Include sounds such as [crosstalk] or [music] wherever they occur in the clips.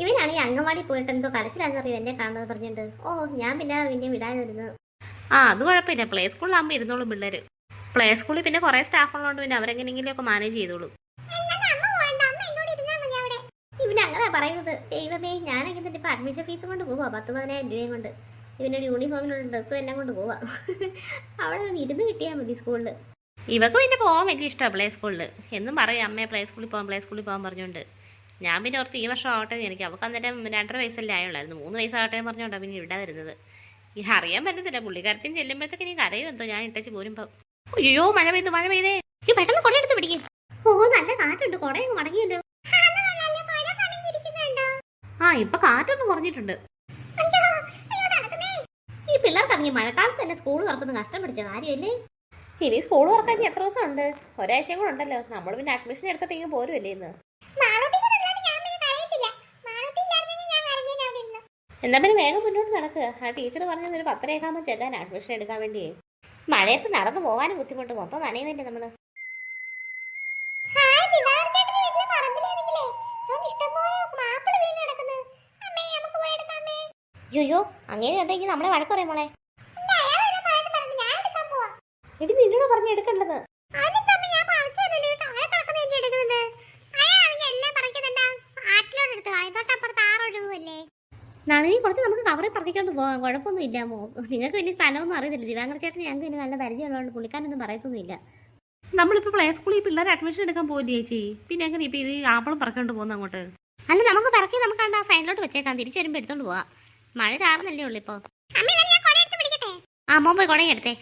ഇവനാണെങ്കിൽ അംഗൻവാടി പോയിട്ട് എന്തോ കരച്ചിലാണെന്നറിയോ എന്നെ കാണുന്നത് പറഞ്ഞിട്ട്? ഓ ഞാൻ പിന്നെ പിന്നെ വിടാതിരുന്നത്. ആ അത് കുഴപ്പമില്ല. പ്ലേ സ്കൂളിലാകുമ്പോൾ ഇരുന്നോളും പിള്ളേർ പ്ലേ സ്കൂളിൽ പിന്നെ കുറേ സ്റ്റാഫ് ഉള്ളതുകൊണ്ട് പിന്നെ അവരെങ്ങനെയെങ്കിലും ഒക്കെ മാനേജ് ചെയ്തോളും. ഇവൻ അങ്ങനെ പറയുന്നത്. ദൈവമേ ഞാനൊക്കെ ഇപ്പൊ അഡ്മിഷൻ ഫീസ് കൊണ്ട് പോവാ? പത്ത് പതിനായിരം രൂപയും കൊണ്ട്. ഇവനൊരു യൂണിഫോമിനുള്ള ഡ്രസ്സും എല്ലാം കൊണ്ട് പോവാ. അവിടെ നിന്ന് ഇരുന്ന് കിട്ടിയാൽ മതി സ്കൂളിൽ ഇവക്ക് പിന്നെ പോകാൻ വലിയ ഇഷ്ടമാണ് പ്ലേ സ്കൂളിൽ എന്നും പറയും അമ്മയെ പ്ലേ സ്കൂളിൽ പോകാൻ പ്ലേ സ്കൂളിൽ പോകാൻ പറഞ്ഞുകൊണ്ട് ഞാൻ പിന്നെ ഓർത്ത് ഈ വർഷം ആവട്ടെ എനിക്ക് അവൾക്ക് അന്നേരം രണ്ടര വയസ്സല്ലേ ആയുള്ളായിരുന്നു മൂന്ന് വയസ്സാകട്ടെ എന്ന് പറഞ്ഞുകൊണ്ടാണ് പിന്നെ ഇവിടെ വരുന്നത്. ഈ അറിയാൻ പറ്റത്തില്ല. പുള്ളിക്കാരത്തിന് ചെല്ലുമ്പോഴത്തേക്ക് ഇനി കരയോ എന്തോ ഞാൻ ഇട്ടച്ച് പോരുമ്പോൾ അയ്യോ മഴ പെയ്തു മഴ പെയ്തേ. ഈ പെട്ടെന്ന് കൊടയെടുത്ത് പിടിക്കും. ഓ നല്ല കാറ്റുണ്ട്. കൊടയൊക്കെ മടങ്ങിയല്ലോ. ആ ഇപ്പൊ കാറ്റൊന്നും കുറഞ്ഞിട്ടുണ്ട്. ഈ പിള്ളേർക്ക് ഇറങ്ങി മഴക്കാലത്ത് തന്നെ സ്കൂൾ തുറക്കുന്നു കഷ്ടം പിടിച്ച കാര്യമല്ലേ? ഇനി സ്കൂൾ തുറക്കാൻ എത്ര ദിവസം ഉണ്ട് ഒരാഴ്ചയും കൂടെ ഉണ്ടല്ലോ. നമ്മൾ പിന്നെ അഡ്മിഷൻ എടുത്തിട്ട് ഇങ്ങനെ പോരുമല്ലേ ഇന്ന്? എന്നാ പിന്നെ വേഗം മുന്നോട്ട് നടക്കുക ആ ടീച്ചർ പറഞ്ഞത് ഒരു പത്തരയൊക്കെ ചെല്ലാൻ അഡ്മിഷൻ എടുക്കാൻ വേണ്ടി. മഴയത്ത് നടന്നു പോകാനും ബുദ്ധിമുട്ട്. മൊത്തം നനയുന്നില്ലേ നമ്മൾ? അയ്യോ അങ്ങനെ ഉണ്ടെങ്കിൽ നമ്മളെ വഴക്ക് പറയും മോളെ? എടി നിന്നോട് പറഞ്ഞ് എടുക്കേണ്ടത്. നളിനി കുറച്ച് നമുക്ക് കവറിൽ പറക്കിക്കൊണ്ട് പോകാം കുഴപ്പമൊന്നുമില്ല മോ. നിങ്ങൾക്ക് വലിയ സ്ഥലമൊന്നും അറിയത്തില്ല. ദിവാങ്കർ ചേട്ടൻ ഞങ്ങൾക്ക് പിന്നെ നല്ല പരിചയമുള്ളതുകൊണ്ട് പുള്ളിക്കാരൊന്നും പറയത്തൊന്നുമില്ല. നമ്മളിപ്പോൾ പ്ലേ സ്കൂളിൽ പിള്ളേർ അഡ്മിഷൻ എടുക്കാൻ പോകില്ലേ ചേച്ചി? പിന്നെ എങ്ങനെ ഇപ്പോൾ ഇത് ആപ്പിളും പറക്കൊണ്ട് പോകുന്ന അങ്ങോട്ട്? അല്ല നമുക്ക് പറക്കി നമുക്ക് ആ സൈഡിലോട്ട് വെച്ചേക്കാം. തിരിച്ചു വരുമ്പോൾ എടുത്തോണ്ട് പോവാം. മഴ ചാറുന്നല്ലേ ഉള്ളു ഇപ്പോൾ ആ മോൻ പോയി കുടങ്ങി എടുത്തേ.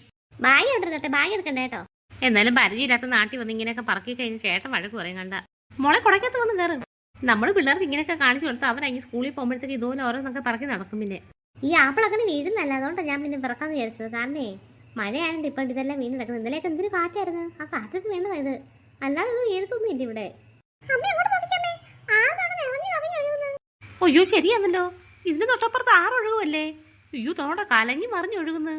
ബാഗ് എടുത്തിട്ടെ ബാഗ് എടുക്കണ്ടേ കേട്ടോ. എന്നാലും പരിചയമില്ലാത്ത നാട്ടിൽ വന്ന് ഇങ്ങനെയൊക്കെ പറക്കി കഴിഞ്ഞ് ചേട്ടൻ വഴക്ക് പറയും കണ്ട. മോളെ കുടക്കത്ത് വന്ന് കയറും നമ്മൾ പിള്ളേർക്ക് ഇങ്ങനെയൊക്കെ കാണിച്ചു കൊടുത്ത് അവരങ്ങ് സ്കൂളിൽ പോകുമ്പോഴത്തേക്ക് ഇതുപോലെ ഓരോന്നൊക്കെ പറക്കി നടക്കും പിന്നെ. ഈ ആപ്പിൾ അങ്ങനെ വീഴുന്നല്ല അതുകൊണ്ടാണ് ഞാൻ പിന്നെ പിറക്കാന്ന് വിചാരിച്ചത്. കാരണേ മഴയായതുകൊണ്ട് ഇപ്പം ഇതെല്ലാം വീണ് കിടക്കുന്നത് ഇന്നലെയൊക്കെ എന്തൊരു കാറ്റായിരുന്നു. ആ കാറ്റത്ത് വീണതാ ഇത്. അല്ലാതെ ഇത് വീഴത്തൊന്നും ഇല്ല ഇവിടെ. അയ്യോ ശരിയാണല്ലോ ഇതിന്റെ തൊട്ടപ്പുറത്ത് ആറൊഴുകുമല്ലേ അയ്യോ തോടെ കലങ്ങി മറിഞ്ഞ് ഒഴുകുന്നു.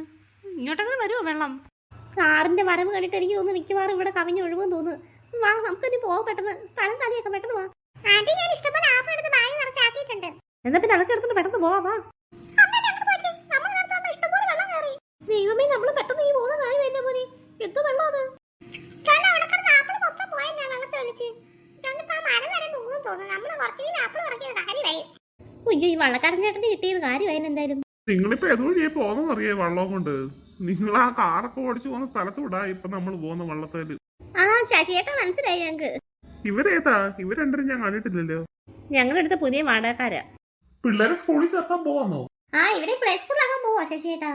ഇങ്ങോട്ടങ്ങനെ വരുമോ വെള്ളം? കാറിന്റെ വരവ് കണ്ടിട്ട് എനിക്ക് തോന്നുന്നു മിക്കവാറും ഇവിടെ കവിഞ്ഞൊഴുകുമെന്ന് തോന്നുന്നു. വാ നമുക്കിനി പെട്ടെന്ന്. സ്ഥലം തലയൊക്കെ പെട്ടെന്ന് വാ ആന്റി ഞാൻ ഇഷ്ടംപോലെ ആപ്പിൾ എടുത്ത് ബാഗ് നിറച്ചാക്കിയിട്ടുണ്ട്. എന്നാ പിന്നെ അതൊക്കെ എടുത്തിട്ട് പെട്ടെന്ന് പോവാ ദൈവമേ നമ്മൾ പെട്ടെന്ന് ഈ പോകുന്ന കാര്യം എന്നെ പോലെ. എന്ത് വെള്ളം അത്? അയ്യോ ഈ വള്ളക്കാരൻ ചേട്ടന് കിട്ടിയത് കാര്യമായിരുന്നു എന്തായാലും. നിങ്ങളിപ്പോ പോകുന്നറിയേ വള്ളം കൊണ്ട്? നിങ്ങൾ ആ കാറൊക്കെ ഓടിച്ചു പോകുന്ന സ്ഥലത്ത് വിടാ ഇപ്പൊ നമ്മൾ പോകുന്ന വള്ളത്തേൽ. ആ ശശിയേട്ടാ മനസ്സിലായി ഞങ്ങക്ക്. ഇവരേതാ? ഇവർ രണ്ടും ഞാൻ കണ്ടിട്ടില്ലല്ലോ. ഞങ്ങളെടുത്ത പുതിയ വാടകക്കാരാ. പിള്ളേരെ സ്കൂളിൽ ചേർക്കാൻ പോവാന്നോ? ആ ഇവരെ പ്ലേ സ്കൂളിലാകാൻ പോവാ ശശിയേട്ടാ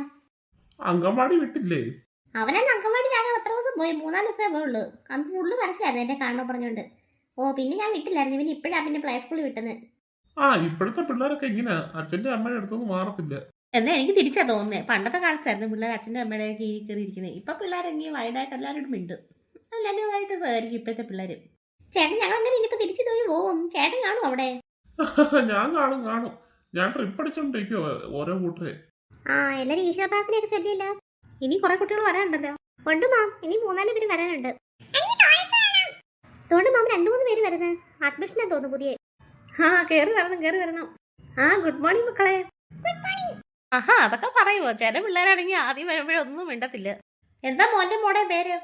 അങ്കമാടി വിട്ടില്ലേ? അവനെന്നെ അങ്കൻവാടിയിലാകാൻ എത്ര ദിവസം പോയി? മൂന്നാൽ ദിവസമേ പോയുള്ളൂ. അന്ന് ഫുള്ള് മനസ്സിലായിരുന്നു എന്നെ കാണാൻ പറഞ്ഞോണ്ട്. ഓ പിന്നെ ഞാൻ വിട്ടില്ലായിരുന്നു. ഇവന് ഇപ്പോഴാ പിന്നെ പ്ലേ സ്കൂളിൽ വിട്ടത് ആ ഇപ്പോഴത്തെ പിള്ളേരൊക്കെ ഇങ്ങനെ. അച്ഛന്റെ അമ്മയുടെ അടുത്തൊന്നും മാറത്തില്ല. എന്നാ എനിക്ക് തിരിച്ചാ തോന്നുന്നത് പണ്ടത്തെ കാലത്തായിരുന്നു പിള്ളേർ അച്ഛന്റെ അമ്മയുടെ കീഴിൽ കയറി ഇരിക്കുന്നത് ഇപ്പൊ പിള്ളേരെങ്ങനെ വൈഡായിട്ട് എല്ലാവരോടും മിണ്ടും. എല്ലാവരുമായിട്ട് സഹകരിക്കും ഇപ്പോഴത്തെ പിള്ളേർ ചേട്ടൻ ഞങ്ങൾ അങ്ങനെ ഇനിയിപ്പോ തിരിച്ചു തൊഴിൽ പോവും. ചേട്ടൻ കാണും അവിടെ? [laughs] ഞാൻ കാണും കാണും. ഞാൻ ട്രിപ്പ് അടിച്ചോണ്ടിരിക്കോ ഓരോ കൂട്ടരെ. ആ എല്ലാരും ഈശ്വര പ്രാർത്ഥനയൊക്കെ ചൊല്ലിയില്ല. ഇനി കുറെ കുട്ടികൾ വരാനുണ്ടല്ലോ. ഉണ്ട് മാം ഇനി മൂന്നാൽ പേര് വരാനുണ്ട്. അതുകൊണ്ട് മാം രണ്ടു മൂന്ന് പേര് വരുന്നത് അഡ്മിഷനാ തോന്നുന്നു പുതിയ. ആ കേറി വരണം കേറി വരണം. ആ ഗുഡ് മോർണിംഗ് മക്കളെ. ആഹാ അതൊക്കെ പറയുമോ ചില പിള്ളേരാണെങ്കിൽ ആദ്യം വരുമ്പോഴൊന്നും മിണ്ടത്തില്ല. എന്താ മോന്റെ മോടെ പേര്?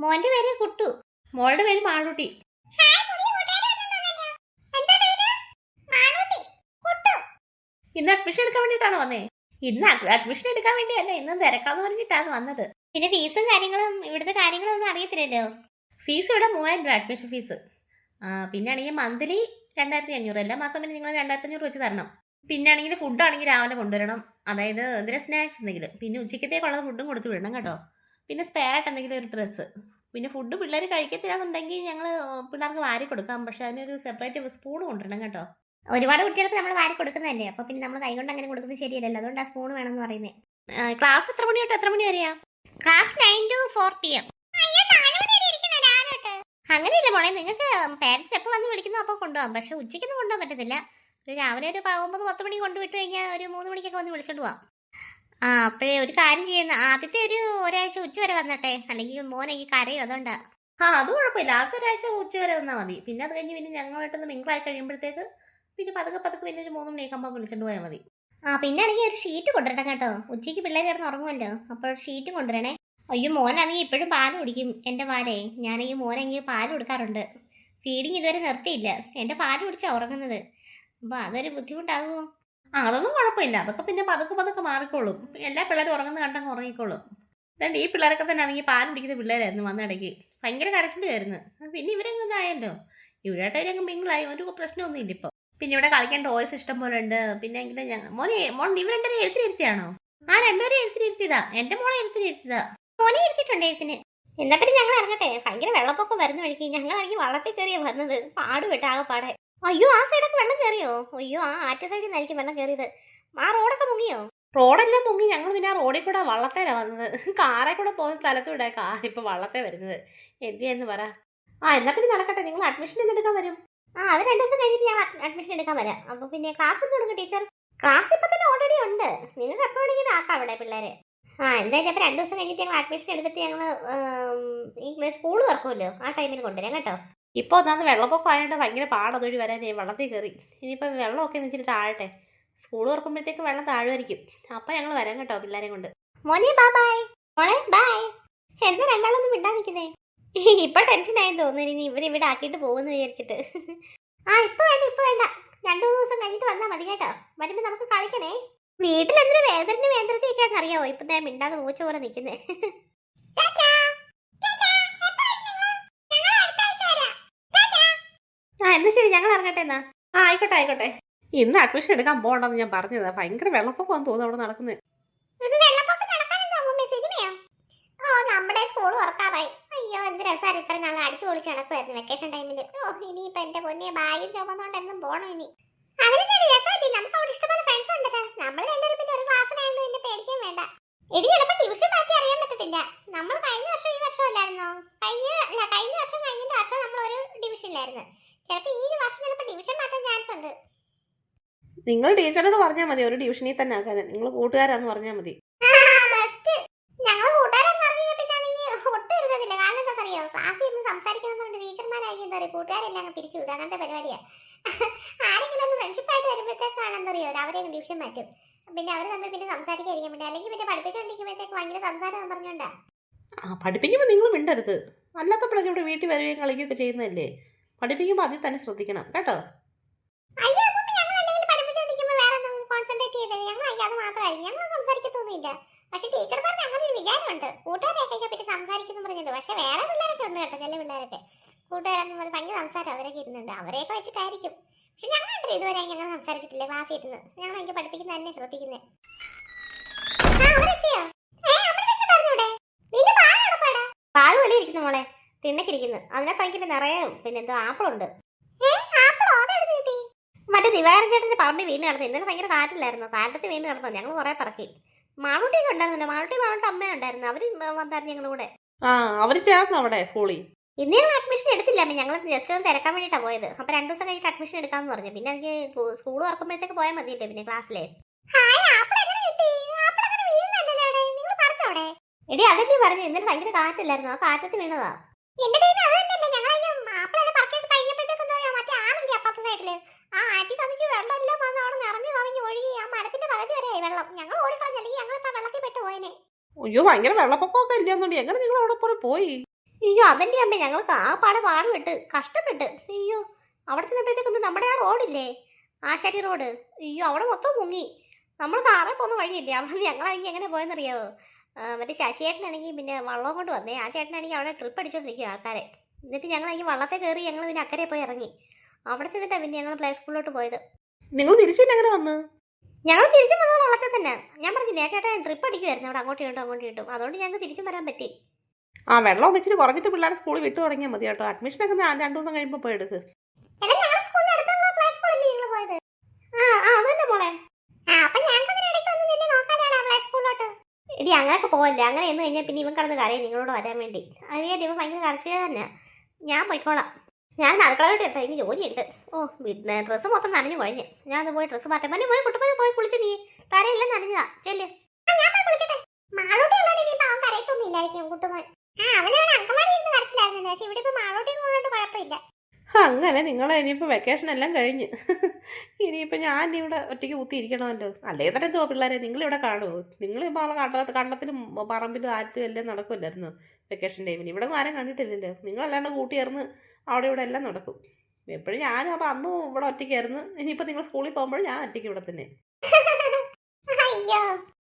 മോന്റെ പേര് കുട്ടു. മോളുടെ പേര് മാളൂട്ടി. ഇന്ന് അഡ്മിഷൻ എടുക്കാൻ വേണ്ടിട്ടാണ് വന്നേ? ഇന്ന് അഡ്മിഷൻ എടുക്കാൻ വേണ്ടി വേണ്ടിയല്ല ഇന്ന് തിരക്കാന്ന് പറഞ്ഞിട്ടാണ് വന്നത്. പിന്നെ ഫീസും കാര്യങ്ങളും ഇവിടുത്തെ കാര്യങ്ങളും ഒന്നും അറിയത്തില്ലല്ലോ? ഫീസ് ഇവിടെ മൂവായിരം രൂപ അഡ്മിഷൻ ഫീസ് പിന്നാണെങ്കിൽ പിന്നെ ആണെങ്കിൽ മന്ത്ലി രണ്ടായിരത്തി അഞ്ഞൂറ് എല്ലാ മാസം പിന്നെ നിങ്ങൾ രണ്ടായിരത്തി അഞ്ഞൂറ് വെച്ച് തരണം. പിന്നെ ആണെങ്കിൽ ഫുഡ് ആണെങ്കിൽ രാവിലെ കൊണ്ടുവരണം. അതായത് എന്തെങ്കിലും സ്നാക്സ് എന്തെങ്കിലും. പിന്നെ ഉച്ചക്കത്തേക്കുള്ള ഫുഡും കൊടുത്തു വിടണം കേട്ടോ. പിന്നെ സ്പെയർ ആയിട്ട് എന്തെങ്കിലും ഒരു ഡ്രസ്സ് പിന്നെ ഫുഡ് പിള്ളേർ കഴിക്കത്തില്ല എന്നുണ്ടെങ്കിൽ ഞങ്ങൾ പിള്ളേർക്ക് വാരി കൊടുക്കാം. പക്ഷെ അതിനൊരു സെപ്പറേറ്റ് സ്പൂൺ കൊണ്ടുവരണം കേട്ടോ. ഒരുപാട് കുട്ടികൾക്ക് നമ്മൾ വാരി കൊടുക്കുന്നതല്ലേ? അപ്പൊ പിന്നെ നമ്മൾ കൈകൊണ്ട് അങ്ങനെ കൊടുക്കുന്നത് ശരിയല്ലല്ലോ. അതുകൊണ്ട് ആ സ്പൂൺ വേണമെന്ന് പറയുന്നത് ക്ലാസ് എത്ര മണി തൊട്ട് എത്ര മണി വരെയാ? Class nine to four P M അങ്ങനെയല്ല മോളെ നിങ്ങൾക്ക് പേരൻസ് എപ്പോൾ വന്ന് വിളിക്കുന്നു അപ്പോൾ കൊണ്ടുപോകാം. പക്ഷെ ഉച്ചയ്ക്കൊന്നും കൊണ്ടുപോകാൻ പറ്റത്തില്ല. ഒരു രാവിലെ ഒരു ഒമ്പത് പത്ത് മണി കൊണ്ടുവിട്ട് കഴിഞ്ഞാൽ ഒരു മൂന്ന് മണിക്കൊക്കെ വന്ന് വിളിച്ചോണ്ട് പോവാം. ആ അപ്പോഴേ ഒരു കാര്യം ചെയ്യുന്ന ആദ്യത്തെ ഒരു ഒരാഴ്ച ഉച്ച വരെ വന്നട്ടെ. അല്ലെങ്കിൽ മോനെ ഈ കരയോ അതുകൊണ്ടാ. ആ അത് കുഴപ്പമില്ല. ആദ്യത്തെ ഒരാഴ്ച ഉച്ച വരെ വന്നാൽ മതി. പിന്നെ അത് കഴിഞ്ഞ് പിന്നെ ഞങ്ങളായിട്ടൊന്ന് മിങ്കിളായി കഴിയുമ്പോഴത്തേക്ക് പിന്നെ പതുക്കെ പതുക്കെ പിന്നെ ഒരു മൂന്ന് മണിയൊക്കെ വിളിച്ചോണ്ട് പോയാൽ മതി. ആ പിന്നെ ആണെങ്കിൽ ഒരു ഷീറ്റ് കൊണ്ടുവരണം കേട്ടോ. ഉച്ചയ്ക്ക് പിള്ളേർ കിടന്ന് ഉറങ്ങുമല്ലോ. അപ്പോൾ ഷീറ്റ് കൊണ്ടുവരണേ. അയ്യോ മോനാണെങ്കിൽ ഇപ്പോഴും പാൽ കുടിക്കും എന്റെ പാലേ. ഞാനെങ്കിൽ മോനെങ്കിൽ പാൽ കൊടുക്കാറുണ്ട്. ഫീഡിങ് ഇതുവരെ നിർത്തിയില്ല. എന്റെ പാൽ കുടിച്ചാണ് ഉറങ്ങുന്നത്. അപ്പോൾ അതൊരു ബുദ്ധിമുട്ടാകുമോ? ആ അതൊന്നും കുഴപ്പമില്ല. അതൊക്കെ പിന്നെ പതുക്കെ പതുക്കെ മാറിക്കോളും. എല്ലാ പിള്ളേരും ഉറങ്ങുന്ന കണ്ടങ്ങ് ഉറങ്ങിക്കോളും. അതുകൊണ്ട് ഈ പിള്ളേരൊക്കെ തന്നെ ആണെങ്കിൽ പാൽ കുടിക്കുന്ന പിള്ളേരായിരുന്നു വന്നിടയ്ക്ക് ഭയങ്കര കരച്ചിലായിരുന്നു പിന്നെ ഇവരങ്ങ് ഇതായല്ലോ? ഇവരായിട്ട് അവരങ്ങ് മിങ്കിളായി ഒരു പ്രശ്നമൊന്നും ഇല്ല ഇപ്പോൾ പിന്നെ ഇവിടെ കളിക്കാൻ ടോയ്സ് ഇഷ്ടം പോലെ ഉണ്ട് പിന്നെ എങ്കിലും മോനെ മോൻ ഇവ രണ്ടുപേരും എഴുത്തിരുത്തിയാണോ ആ രണ്ടുപേരും എഴുത്തിരുത്തിയതാ എന്റെ മോളെ എഴുത്തിരുത്തിയതാ മോനെ ഇരുത്തിട്ടുണ്ട് എഴുത്തിന്. എന്നാ പിന്നെ ഞങ്ങൾ ഇറങ്ങട്ടെ. ഭയങ്കര വെള്ളപ്പൊക്കം വരുന്ന വഴിക്ക് ഞങ്ങൾ ഇറങ്ങി വള്ളത്തിൽ കയറിയാ വന്നത്. പാടുപെട്ട് ആകെ പാടെ അയ്യോ ആ സൈഡൊക്കെ വെള്ളം കയറിയോ? അയ്യോ ആ ആറ്റ സൈഡിൽ നിന്നായിരിക്കും വെള്ളം കയറിയത്. ആ റോഡൊക്കെ മുങ്ങിയോ? റോഡെല്ലാം മുങ്ങി. ഞങ്ങൾ പിന്നെ ആ റോഡിൽ കൂടെ വള്ളത്തേലാ വന്നത്. കാറെ കൂടെ പോകുന്ന സ്ഥലത്തൂടെ കാർ ഇപ്പൊ വള്ളത്തെ വരുന്നത്. എന്ത് ചെയ്യാന്ന് പറ. ആ എന്നാ പിന്നെ നടക്കട്ടെ. നിങ്ങൾ അഡ്മിഷൻ എന്തെടുക്കാൻ വരും. ആ അത് രണ്ടു ദിവസം കഴിഞ്ഞിട്ട് ഞാൻ അഡ്മിഷൻ എടുക്കാൻ വരാം. അപ്പൊ പിന്നെ ക്ലാസ് തുടങ്ങും ടീച്ചർ ക്ലാസ് ഇപ്പൊ തന്നെ ഓൾറെഡി ഉണ്ട്. നിങ്ങൾക്ക് എപ്പോ വേണമെങ്കിലും ആക്കാം അവിടെ പിള്ളേരെ. ആ എന്തായാലും അപ്പൊ രണ്ടു ദിവസം കഴിഞ്ഞിട്ട് ഞങ്ങൾ അഡ്മിഷൻ എടുത്തിട്ട് ഞങ്ങൾ ഈ സ്കൂൾ തുറക്കുമല്ലോ ആ ടൈമിൽ കൊണ്ടുവരാം കേട്ടോ. ഇപ്പൊ ഒന്നാമത് വെള്ളപ്പൊക്കം ആയതുകൊണ്ട് ഭയങ്കര പാടതൊഴി വരാനേ വെള്ളത്തിൽ കയറി ഇനിയിപ്പോൾ വെള്ളമൊക്കെ എന്ന് വെച്ചിട്ട് താഴട്ടെ. സ്കൂൾ തുറക്കുമ്പോഴത്തേക്ക് വെള്ളം താഴുമായിരിക്കും. അപ്പം ഞങ്ങൾ വരാം കേട്ടോ പിള്ളേരെ കൊണ്ട്. മോനെ ബാ ബൈ മോളെ ബായ് എന്താ രണ്ടാളൊന്നും മിണ്ടാ നിൽക്കുന്നേ [laughs] ഇപ്പൊ ടെൻഷൻ ആയെന്ന് തോന്നുന്നു. ഇനി ഇവർ ഇവിടെ ആക്കിയിട്ട് പോകുമെന്ന് വിചാരിച്ചിട്ട്. [laughs] ആ ഇപ്പൊ വേണ്ട ഇപ്പൊ വേണ്ട. രണ്ടു മൂന്ന് ദിവസം കഴിഞ്ഞിട്ട് വന്നാ മതി കേട്ടോ. വരുമ്പോ നമുക്ക് കളിക്കണേ. വീട്ടിൽ എന്തിനു വേദന വേന്ദ്രത്തേക്കാന്ന് അറിയാവോ? ഇപ്പൊ ഞാൻ മിണ്ടാതെ മൂച്ച പോലെ നിൽക്കുന്നേ [laughs] ആ എന്നാ ശരി ഞങ്ങൾ ഇറങ്ങട്ടെ എന്നാ. ആ ആയിക്കോട്ടെ ആയിക്കോട്ടെ. ഇന്ന് അഡ്മിഷൻ എടുക്കാൻ പോകണ്ടെന്ന് ഞാൻ പറഞ്ഞതാ. ഭയങ്കര വെള്ളപ്പൊക്കം തോന്നുന്നു അവിടെ നടക്കുന്നത്? ഓ നമ്മുടെ സ്കൂൾ തുറക്കാറായി. അയ്യോ എന്ത് രസമാണ് ഇത്ര നാൾ അടിച്ചു പൊളിച്ച് നടക്കുമായിരുന്നു വെക്കേഷൻ ടൈമിൽ ഓ ഇനിയിപ്പോ എന്റെ പൊന്നെ ബാഗിൽ ചുമന്നുകൊണ്ട് എന്നും പോണം ഇനി. നമുക്ക് അവിടെ ഇഷ്ടംപോലെ ഫ്രണ്ട്സ് ഉണ്ടല്ലോ. നമ്മൾ രണ്ടുപേരും പിന്നെ ഒരു ക്ലാസ്സിലായതുകൊണ്ട് പിന്നെ പേടിക്കാൻ വേണ്ട. എടി ചിലപ്പോ ട്യൂഷൻ മാറ്റി അറിയാൻ പറ്റത്തില്ല. നമ്മൾ കഴിഞ്ഞ വർഷം ഈ വർഷം അല്ലായിരുന്നോ? കഴിഞ്ഞ അല്ല കഴിഞ്ഞ വർഷം കഴിഞ്ഞിട്ട് വർഷം നമ്മൾ ഒരു ഡിവിഷനിലായിരുന്നു ചിലപ്പോ ഈ വർഷം ചിലപ്പോ ഡിവിഷൻ മാറ്റാൻ ചാൻസ് ഉണ്ട്. നിങ്ങൾ ടീച്ചറോട് പറഞ്ഞാൽ മതി ഒരു ഡിവിഷനിൽ തന്നെ ആക്കാൻ നിങ്ങൾ കൂട്ടുകാരാന്ന് പറഞ്ഞാൽ മതി. ഞങ്ങൾ കൂട്ടുകാരെന്ന് പറഞ്ഞു പിന്നെ ഒട്ടും ഇരുന്നില്ല കാരണം എന്താ അറിയോ ക്ലാസ്സിൽ ഇരുന്ന് സംസാരിക്കുന്നതുകൊണ്ട് ടീച്ചർമാരായിരിക്കും എന്താ പറയുക? കൂട്ടുകാരെല്ലാം അങ്ങ് പിരിച്ചു വിടുക. അങ്ങനത്തെ പരിപാടിയാ. ആരെങ്കിലും ഒന്ന് ഫ്രണ്ട്ഷിപ്പ് ആയിട്ട് വരുമ്പോഴത്തേക്കാണ് എന്താ പറയുക അവരെ ഡിവിഷൻ മാറ്റും. പിന്നെ അവർ തമ്മിൽ പിന്നെ സംസാരിക്കാതിരിക്കാൻ വേണ്ടി. അല്ലെങ്കിൽ പിന്നെ പഠിപ്പിച്ചുകൊണ്ടിരിക്കുമ്പോഴത്തേക്ക് ഭയങ്കര സംസാരം പറഞ്ഞോണ്ടാ ആ പഠിപ്പിക്കുമ്പോൾ നിങ്ങൾ മിണ്ടരുത്. അല്ലാത്തപ്പോഴൊക്കെ ഇവിടെ വീട്ടിൽ വരികയും കളിക്കുകയൊക്കെ ചെയ്യുന്നതല്ലേ? പഠിപ്പിക്കുമ്പോൾ അതിൽ തന്നെ ശ്രദ്ധിക്കണം. കേട്ടോ? ഞങ്ങൾ അത് മാത്രമായിരിക്കും. ഞങ്ങൾ സംസാരിക്കത്തൊന്നുമില്ല. പക്ഷെ ടീച്ചർ പറഞ്ഞ അങ്ങനെ ഒരു വിചാരമുണ്ട്. കൂട്ടുകാരെയൊക്കെ പറ്റി സംസാരിക്കുന്നു പറഞ്ഞിട്ട് പക്ഷെ വേറെ പിള്ളേരൊക്കെ ഉണ്ട് കേട്ടോ ചില പിള്ളേരൊക്കെ. കൂട്ടുകാരെന്ന് പറഞ്ഞ് ഭയങ്കര സംസാരം അവരൊക്കെ ഇരുന്നുണ്ട്. അവരെയൊക്കെ വെച്ചിട്ടായിരിക്കും. പക്ഷെ ഞങ്ങൾ കണ്ടു ഇതുവരെ ഞങ്ങൾ സംസാരിച്ചിട്ടില്ല ക്ലാസ്സിൽ ഇരുന്ന്. ഞങ്ങൾ എനിക്ക് പഠിപ്പിക്കുന്ന തന്നെ ശ്രദ്ധിക്കുന്നത് പാൽ വെളിയിരിക്കുന്നു മോളെ. തിണ്ണക്കിരിക്കുന്നു അതിനകത്ത് ഭയങ്കര നിറയെ പിന്നെ എന്തോ ആപ്പിളുണ്ട്. മറ്റേ ദിവാകരൻ ചേട്ടന്റെ പറമ്പിൽ വീണ് കിടന്നു. ഇന്നലെ ഭയങ്കര കാറ്റില്ലായിരുന്നു? കാറ്റത്ത് വീണ് കിടന്നു? ഞങ്ങൾ കുറെ പറക്കി. മാളൂട്ടിയൊക്കെ ഉണ്ടായിരുന്നില്ല. മാളൂട്ടി മാളൂട്ടി അമ്മ ഉണ്ടായിരുന്നു. അവർ വന്നായിരുന്നു ഞങ്ങളുടെ കൂടെ. ആ അവർ ചേർന്നു അവിടെ സ്കൂളിൽ? ഇന്ന് ഞങ്ങൾ അഡ്മിഷൻ എടുത്തില്ല. അമ്മ ഞങ്ങൾ ജസ്റ്റ് ഒന്ന് തിരക്കാൻ വേണ്ടിയിട്ടാണ് പോയത്. അപ്പൊ രണ്ടു ദിവസം കഴിഞ്ഞിട്ട് അഡ്മിഷൻ എടുക്കാന്ന് പറഞ്ഞു. പിന്നെ എനിക്ക് സ്കൂൾ തുറക്കുമ്പോഴത്തേക്ക് പോയാൽ മതിയില്ലേ പിന്നെ ക്ലാസ്സിലെ എടി അതല്ലേ പറഞ്ഞു. ഇന്നലെ ഭയങ്കര കാറ്റല്ലായിരുന്നു? ആ കാറ്റത്ത് വീണതാ. എന്റെ വെള്ളം. ഞങ്ങൾ ഓടിക്കളഞ്ഞല്ലെങ്കിൽ ഞങ്ങൾ ഇപ്പൊ വെള്ളത്തിൽ പെട്ടു പോയനെ. അയ്യോ ഭയങ്കര വെള്ളപ്പൊക്കമൊക്കെ ഇല്ലാന്നുണ്ട് എങ്ങനെ നിങ്ങൾ അവിടെ പോയി പോയി? അയ്യോ അതന്റെ അമ്മ. ഞങ്ങൾക്ക് ആ പാടെ പാടുപെട്ട് കഷ്ടപ്പെട്ട്. അയ്യോ അവിടെ ചെന്നപ്പോഴത്തേക്കൊന്നും നമ്മുടെ ആ റോഡില്ലേ? ആശാരി റോഡ്. അയ്യോ അവിടെ മൊത്തം മുങ്ങി. നമ്മൾ കാറേ പോകുന്ന വഴിയില്ലേ? അവിടെ ഞങ്ങളാണെങ്കിൽ എങ്ങനെ പോയെന്നറിയാവോ? മറ്റേ ശശിയേട്ടനാണെങ്കിൽ പിന്നെ വള്ളം കൊണ്ട് വന്നേ. ആ ചേട്ടനാണെങ്കിൽ അവിടെ ട്രിപ്പ് അടിച്ചോണ്ടിരിക്കും ആൾക്കാരെ. എന്നിട്ട് ഞങ്ങളാണെങ്കിൽ വള്ളത്തെ കയറി ഞങ്ങൾ പിന്നെ അക്കരെ പോയി ഇറങ്ങി. അവിടെ ചെന്നിട്ടാണ് പിന്നെ ഞങ്ങൾ പ്ലേ സ്കൂളിലോട്ട് പോയത്. നിങ്ങൾ തിരിച്ചു അങ്ങനെ എങ്ങനെ വന്ന്? ഞങ്ങൾ തിരിച്ചു വന്നത് ഉള്ളത്തെ തന്നെ. ഞാൻ പറഞ്ഞില്ലേ ചേട്ടാ ട്രിപ്പ് അടിക്കുമായിരുന്നു അവിടെ അങ്ങോട്ടും ഇങ്ങോട്ടും അങ്ങോട്ടും ഇങ്ങോട്ടും. അതുകൊണ്ട് ഞങ്ങൾക്ക് തിരിച്ചു വരാൻ പറ്റി. ആ വെള്ളം ഒന്ന് ഇച്ചിരി കുറഞ്ഞിട്ട് പിള്ളേരെ സ്കൂളിൽ വിട്ടു തുടങ്ങിയാൽ മതി കേട്ടോ. അഡ്മിഷൻ ഒക്കെ ഞാൻ രണ്ടു ദിവസം കഴിയുമ്പോൾ പോയി എടുക്ക്. എടി അങ്ങനെയൊക്കെ പോകല്ലേ അങ്ങനെ എന്ന് കഴിഞ്ഞാൽ പിന്നെ ഇവൻ കടന്ന് കരയും നിങ്ങളോട് വരാൻ വേണ്ടി. അറിയാം ഇവൻ ഭയങ്കര കരച്ചിൽ തന്നെ. ഞാൻ പോയിക്കോളാം. ഞാൻ അടുക്കളയോട്ട് എത്താം. എനിക്ക് ജോലിയുണ്ട്. ഓ ഡ്രസ്സ് മൊത്തം നനഞ്ഞു കഴിഞ്ഞ് ഞാൻ അത് പോയി ഡ്രസ്സ് മാറ്റാൻ പോയി കുട്ടിപ്പോ പോയി കുളിച്ച് നീ. തരയെല്ലാം നനഞ്ഞതാ. ചെല്ല്. അങ്ങനെ നിങ്ങൾ ഇനിയിപ്പോൾ വെക്കേഷൻ എല്ലാം കഴിഞ്ഞ്. ഇനിയിപ്പോൾ ഞാൻ ഇവിടെ ഒറ്റയ്ക്ക് കുത്തിയിരിക്കണമല്ലോ അല്ലേ തന്നെ എന്തോ പിള്ളേരെ? നിങ്ങളിവിടെ കാണുമോ നിങ്ങളിപ്പോൾ കണ്ട കണ്ടത്തിലും പറമ്പിലും ആറ്റും എല്ലാം നടക്കുമല്ലായിരുന്നു വെക്കേഷൻ ടൈമിന് ഇവിടെ ആരും കണ്ടിട്ടില്ലല്ലോ. നിങ്ങളല്ലാണ്ട് കൂട്ടിയേർന്ന് അവിടെ ഇവിടെ എല്ലാം നടക്കും. എപ്പോഴും ഞാനും അപ്പോൾ അന്നും ഇവിടെ ഒറ്റയ്ക്കായിരുന്നു ഇനിയിപ്പോൾ നിങ്ങൾ സ്കൂളിൽ പോകുമ്പോൾ ഞാൻ ഒറ്റയ്ക്ക് ഇവിടെ തന്നെ [laughs]